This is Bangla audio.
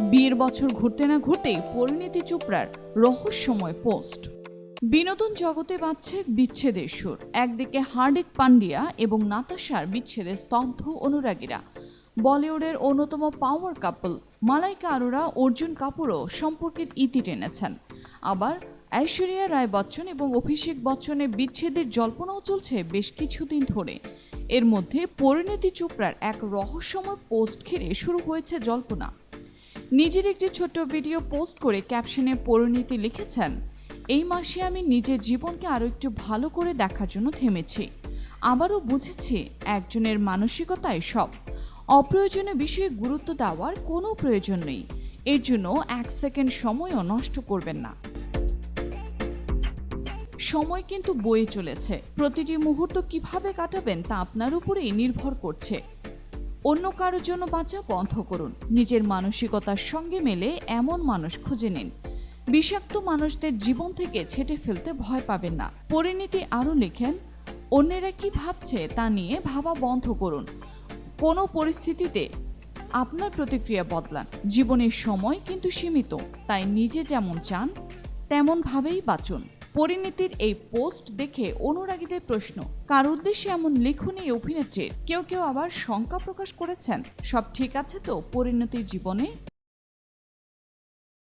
বিয়ের বছর ঘুরতে না ঘুরতেই পরিণীতি চোপড়ার রহস্যময় পোস্ট। বিনোদন জগতে বাজছে বিচ্ছেদের সুর। একদিকে হার্দিক পান্ডিয়া এবং নাতাশার বিচ্ছেদে স্তব্ধ অনুরাগীরা। বলিউডের অন্যতম পাওয়ার কাপল মালাইকা আরোরা, অর্জুন কাপুরও সম্পর্কের ইতি টেনেছেন। আবার ঐশ্বরিয়া রায় বচ্চন এবং অভিষেক বচ্চনের বিচ্ছেদের জল্পনাও চলছে বেশ কিছুদিন ধরে। এর মধ্যে পরিণতি চোপড়ার এক রহস্যময় পোস্ট ঘিরে শুরু হয়েছে জল্পনা। নিজের একটি ছোট্ট ভিডিও পোস্ট করে ক্যাপশনে পরিণীতি লিখেছেন, এই মাসে আমি নিজের জীবনকে আরও একটু ভালো করে দেখার জন্য থেমেছি। আবারও বুঝেছি একজনের মানসিকতায় সব। অপ্রয়োজনীয় বিষয়ে গুরুত্ব দেওয়ার কোনো প্রয়োজন নেই। এর জন্য এক সেকেন্ড সময়ও নষ্ট করবেন না। সময় কিন্তু বয়ে চলেছে। প্রতিটি মুহূর্ত কীভাবে কাটাবেন তা আপনার উপরেই নির্ভর করছে। অন্য কারোর জন্য বাঁচা বন্ধ করুন। নিজের মানসিকতার সঙ্গে মেলে এমন মানুষ খুঁজে নিন। বিষাক্ত মানুষদের জীবন থেকে ছেটে ফেলতে ভয় পাবেন না। পরিণীতি আরও লেখেন, অন্যেরা কি ভাবছে তা নিয়ে ভাবা বন্ধ করুন। কোনো পরিস্থিতিতে আপনার প্রতিক্রিয়া বদলান। জীবনের সময় কিন্তু সীমিত, তাই নিজে যেমন চান, তেমনভাবেই বাঁচুন। পরিণীতির এই পোস্ট দেখে অনুরাগীদের প্রশ্ন, কার উদ্দেশ্যে এমন লিখুন এই অভিনেত্রীর? কেউ কেউ আবার শঙ্কা প্রকাশ করেছেন, সব ঠিক আছে তো পরিণতির জীবনে?